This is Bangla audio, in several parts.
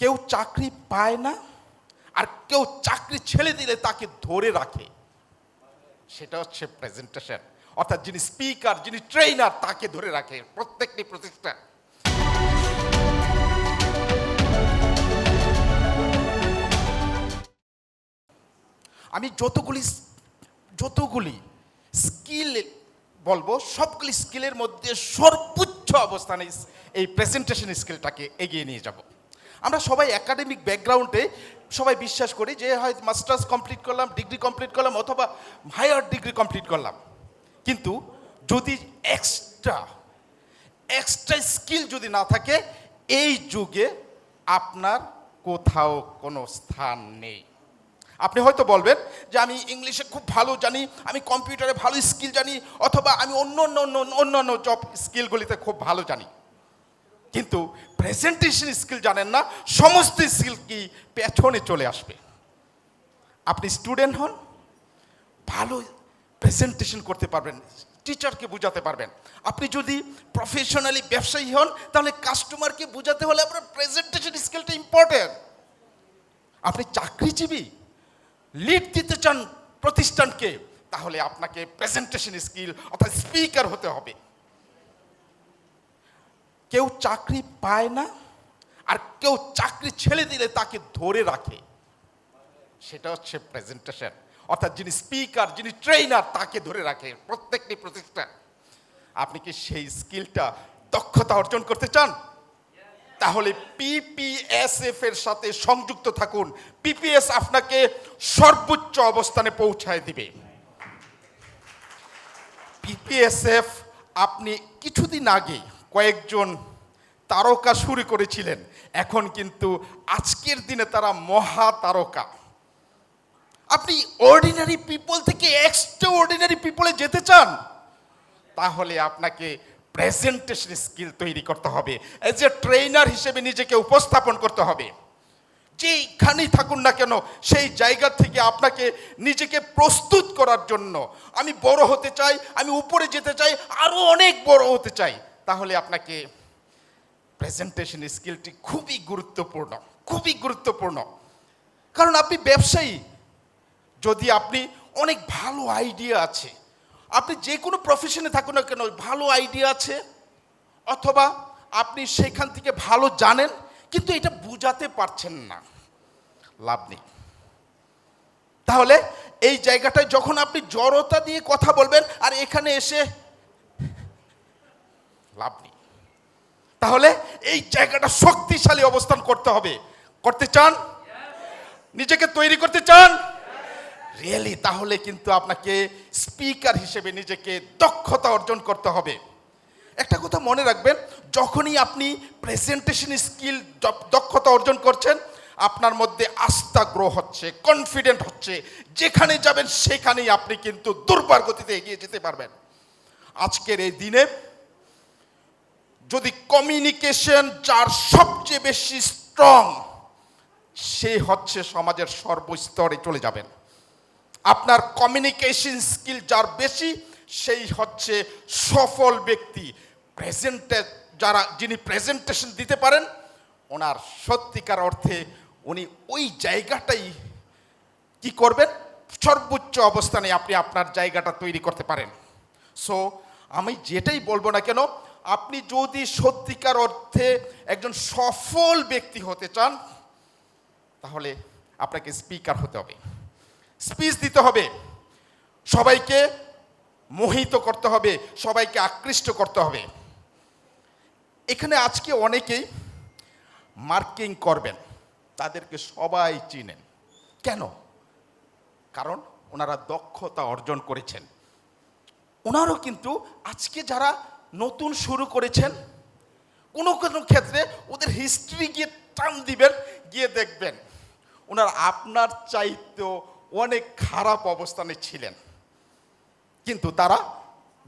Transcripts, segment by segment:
কেউ চাকরি পায় না আর কেউ চাকরি ছেড়ে দিলে তাকে ধরে রাখে। সেটা হচ্ছে প্রেজেন্টেশন অর্থাৎ যিনি স্পিকার যিনি ট্রেনার তাকে ধরে রাখে প্রত্যেকটি প্রতিষ্ঠান। আমি যতগুলি যতগুলি স্কিল বলব, সবগুলি স্কিলের মধ্যে সর্বোচ্চ অবস্থানে এই প্রেজেন্টেশন স্কিলটাকে এগিয়ে নিয়ে যাব। আমরা সবাই একাডেমিক ব্যাকগ্রাউন্ডে সবাই বিশ্বাস করি যে হয় মাস্টার্স কমপ্লিট করলাম ডিগ্রি কমপ্লিট করলাম অথবা হায়ার ডিগ্রি কমপ্লিট করলাম। কিন্তু যদি এক্সট্রা এক্সট্রা স্কিল যদি না থাকে, এই যুগে আপনার কোথাও কোনো স্থান নেই। আপনি হয়তো বলবেন যে আমি ইংলিশে খুব ভালো জানি, আমি কম্পিউটারে ভালো স্কিল জানি, অথবা আমি অন্য অন্য অন্য অন্য জব স্কিলগুলিতে খুব ভালো জানি। কিন্তু প্রেজেন্টেশন স্কিল জানেন না, সমস্ত স্কিল কি পেছনে চলে আসবে। আপনি স্টুডেন্ট হন, ভালো প্রেজেন্টেশন করতে পারবেন টিচারকে বোঝাতে পারবেন। আপনি যদি প্রফেশনালি ব্যবসায়ী হন, তাহলে কাস্টমারকে বোঝাতে হলে আপনার প্রেজেন্টেশন স্কিলটা ইম্পর্টেন্ট আপনি চাকরিজীবী লিড দিতে চান প্রতিষ্ঠানকে, তাহলে আপনাকে প্রেজেন্টেশন স্কিল অর্থাৎ স্পিকার হতে হবে। কেউ চাকরি পায় না আর কেউ চাকরি ছেড়ে দিলে তাকে ধরে রাখে। সেটা হচ্ছে প্রেজেন্টেশন অর্থাৎ যিনি স্পিকার যিনি ট্রেনার তাকে ধরে রাখে প্রত্যেকটি প্রতিষ্ঠান। আপনি কি সেই স্কিলটা দক্ষতা অর্জন করতে চান? তাহলে পিপিএসএফ এর সাথে সংযুক্ত থাকুন। পিপিএস আপনাকে সর্বোচ্চ অবস্থানে পৌঁছায় দিবে। পিপিএসএফ আপনি কিছুদিন আগে কয়েকজন তারকা শুরু করেছিলেন। এখন কিন্তু আজকের দিনে তারা মহা তারকা। আপনি অর্ডিনারি পিপল থেকে এক্সট্রা অর্ডিনারি পিপলে যেতে চান, তাহলে আপনাকে প্রেজেন্টেশন স্কিল তৈরি করতে হবে। এজ এ ট্রেনার হিসেবে নিজেকে উপস্থাপন করতে হবে। যেইখানেই থাকুন না কেন, সেই জায়গা থেকে আপনাকে নিজেকে প্রস্তুত করার জন্য। আমি বড় হতে চাই, আমি উপরে যেতে চাই আরও অনেক বড় হতে চাই। তাহলে আপনাকে প্রেজেন্টেশন স্কিলটি খুবই গুরুত্বপূর্ণ খুবই গুরুত্বপূর্ণ। কারণ আপনি ব্যবসায়ী, যদি আপনি অনেক ভালো আইডিয়া আছে, আপনি যে কোনো প্রফেশনে থাকুন না কেন, ভালো আইডিয়া আছে, অথবা আপনি সেখান থেকে ভালো জানেন, কিন্তু এটা বুঝাতে পারছেন না, লাভ নেই। তাহলে এই জায়গাটায় যখন আপনি জড়তা দিয়ে কথা বলবেন, আর এখানে এসে লাভ নেই। তাহলে এই জায়গাটা শক্তিশালী অবস্থান করতে হবে। করতে চান? নিজেকে তৈরি করতে চান? রিয়েলি তাহলে কিন্তু আপনাকে স্পিকার হিসেবে নিজেকে দক্ষতা অর্জন করতে হবে। একটা কথা মনে রাখবেন, যখনই আপনি প্রেজেন্টেশন স্কিল দক্ষতা অর্জন করছেন, আপনার মধ্যে আস্থা গ্রো হচ্ছে কনফিডেন্ট হচ্ছে। যেখানে যাবেন, সেখানেই আপনি কিন্তু দুর্বার গতিতে এগিয়ে যেতে পারবেন। আজকের এই দিনে যদি কমিউনিকেশন যার সবচেয়ে বেশি স্ট্রং সে হচ্ছে সমাজের সর্বস্তরে চলে যাবেন। আপনার কমিউনিকেশন স্কিল যার বেশি, সেই হচ্ছে সফল ব্যক্তি। প্রেজেন্টে যারা, যিনি প্রেজেন্টেশন দিতে পারেন, ওনার সত্যিকার অর্থে উনি ওই জায়গাটাই কি করবেন? সর্বোচ্চ অবস্থানে আপনি আপনার জায়গাটা তৈরি করতে পারেন। সো আমি যেটাই বলব না কেন আপনি যদি সত্যিকার অর্থে একজন সফল ব্যক্তি হতে চান, তাহলে আপনাকে স্পিকার হতে হবে। স্পিচ দিতে হবে। সবাইকে মোহিত করতে হবে, সবাইকে আকৃষ্ট করতে হবে। এখানে আজকে অনেকেই মার্কিং করবেন, তাদেরকে সবাই চিনেন। কেন? কারণ ওনারা দক্ষতা অর্জন করেছেন। ওনারও কিন্তু আজকে যারা নতুন শুরু করেছেন। কোনো কোনো ক্ষেত্রে ওদের হিস্ট্রি গিয়ে টান দিবেন, গিয়ে দেখবেন। ওনার আপনার চাইতেও অনেক খারাপ অবস্থানে ছিলেন। কিন্তু তারা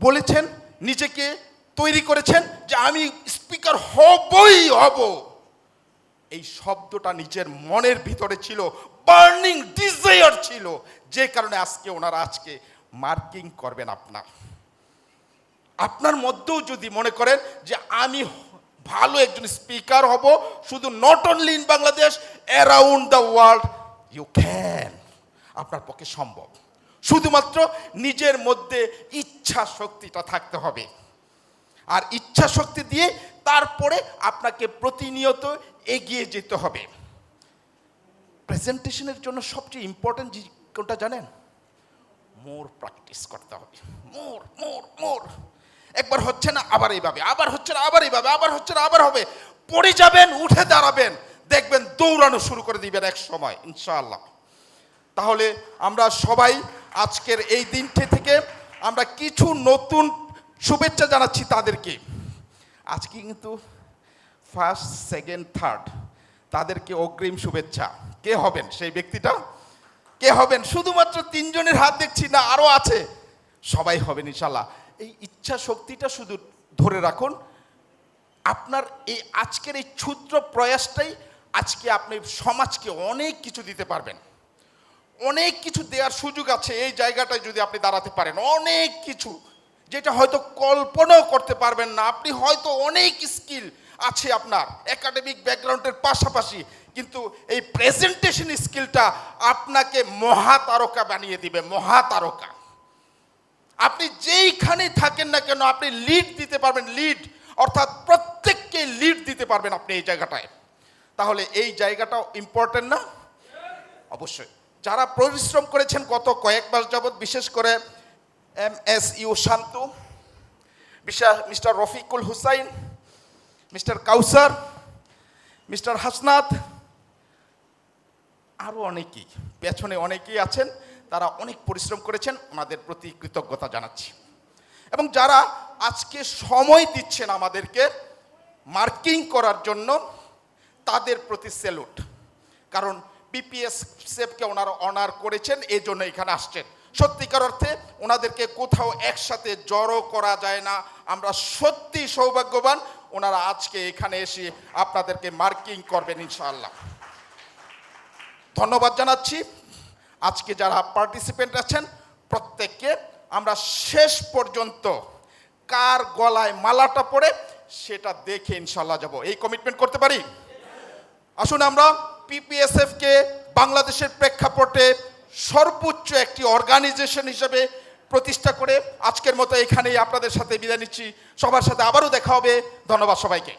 বলেছেন, নিজেকে তৈরি করেছেন যে আমি স্পিকার হবই, হব। এই শব্দটা নিজের মনের ভিতরে ছিল বার্নিং ডিজায়ার ছিল। যে কারণে আজকে ওনারা আজকে মার্কিং করবেন আপনার। আপনার মধ্যেও যদি মনে করেন যে আমি ভালো একজন স্পিকার হব, শুধু not only in Bangladesh around the world you can আপনার পক্ষে সম্ভব। শুধুমাত্র নিজের মধ্যে ইচ্ছা শক্তিটা থাকতে হবে। আর ইচ্ছা শক্তি দিয়ে তারপরে আপনাকে প্রতিনিয়ত এগিয়ে যেতে হবে। প্রেজেন্টেশনের জন্য সবচেয়ে ইম্পর্টেন্ট কোনটা জানেন? মোর প্র্যাকটিস করতে হবে। মোর মোর মোর একবার হচ্ছে না, আবার এইভাবে, আবার হচ্ছে না, আবার এইভাবে, আবার হচ্ছে না, আবার হবে। পড়ে যাবেন, উঠে দাঁড়াবেন, দেখবেন দৌড়ানো শুরু করে দিবেন এক সময়, ইনশাআল্লাহ। তাহলে আমরা সবাই আজকের এই দিনটি থেকে আমরা কিছু নতুন শুভেচ্ছা জানাচ্ছি তাদেরকে। আজকে কিন্তু ফার্স্ট সেকেন্ড থার্ড তাদেরকে অগ্রিম শুভেচ্ছা। কে হবেন সেই ব্যক্তিটা? কে হবেন? শুধুমাত্র তিনজনের হাত দেখছি না আরও আছে। সবাই হবেন ইনশাল্লাহ এই ইচ্ছা শক্তিটা শুধু ধরে রাখুন। আপনার এই আজকের এই ক্ষুদ্র প্রয়াসটাই আজকে আপনি সমাজকে অনেক কিছু দিতে পারবেন। অনেক কিছু দেওয়ার সুযোগ আছে এই জায়গাটায় যদি আপনি দাঁড়াতে পারেন। অনেক কিছু যেটা হয়তো কল্পনাও করতে পারবেন না। আপনি হয়তো অনেক স্কিল আছে আপনার একাডেমিক ব্যাকগ্রাউন্ডের পাশাপাশি, কিন্তু এই প্রেজেন্টেশন স্কিলটা আপনাকে মহাতারকা বানিয়ে দিবে, মহাতারকা। আপনি যেইখানে থাকেন না কেন আপনি লিড দিতে পারবেন লিড অর্থাৎ প্রত্যেককে লিড দিতে পারবেন আপনি এই জায়গাটায়। তাহলে এই জায়গাটাও ইম্পর্টেন্ট না? অবশ্যই। যারা পরিশ্রম করেছেন গত কয়েক মাস যাবৎ, বিশেষ করে M S you Shantu mister Rafiqul Hussain, mister Kawsar, mister Hasnat আরও অনেকেই, পেছনে অনেকেই আছেন। তারা অনেক পরিশ্রম করেছেন, ওনাদের প্রতি কৃতজ্ঞতা জানাচ্ছি। এবং যারা আজকে সময় দিচ্ছেন আমাদেরকে মার্কিং করার জন্য, তাদের প্রতি স্যালুট কারণ বিপিএস সেফকে ওনারা অনার করেছেন এই জন্য এখানে আসছেন। সত্যিকার অর্থে ওনাদেরকে কোথাও একসাথে জড়ো করা যায় না। আমরা সত্যি সৌভাগ্যবান, ওনারা আজকে এখানে এসে আপনাদেরকে মার্কিং করবেন ইনশাআল্লাহ। ধন্যবাদ জানাচ্ছি। আজকে যারা পার্টিসিপেন্ট আছেন, প্রত্যেককে আমরা শেষ পর্যন্ত কার গলায় মালাটা পড়ে সেটা দেখে ইনশাল্লাহ যাব। এই কমিটমেন্ট করতে পারি? আসুন আমরা পিপিএসএফ কে বাংলাদেশের প্রেক্ষাপটে সর্বোচ্চ একটি অর্গানাইজেশন হিসেবে প্রতিষ্ঠা করে আজকের মতো এখানেই আপনাদের সাথে বিদায় নিচ্ছি। সবার সাথে আবারও দেখা হবে। ধন্যবাদ সবাইকে।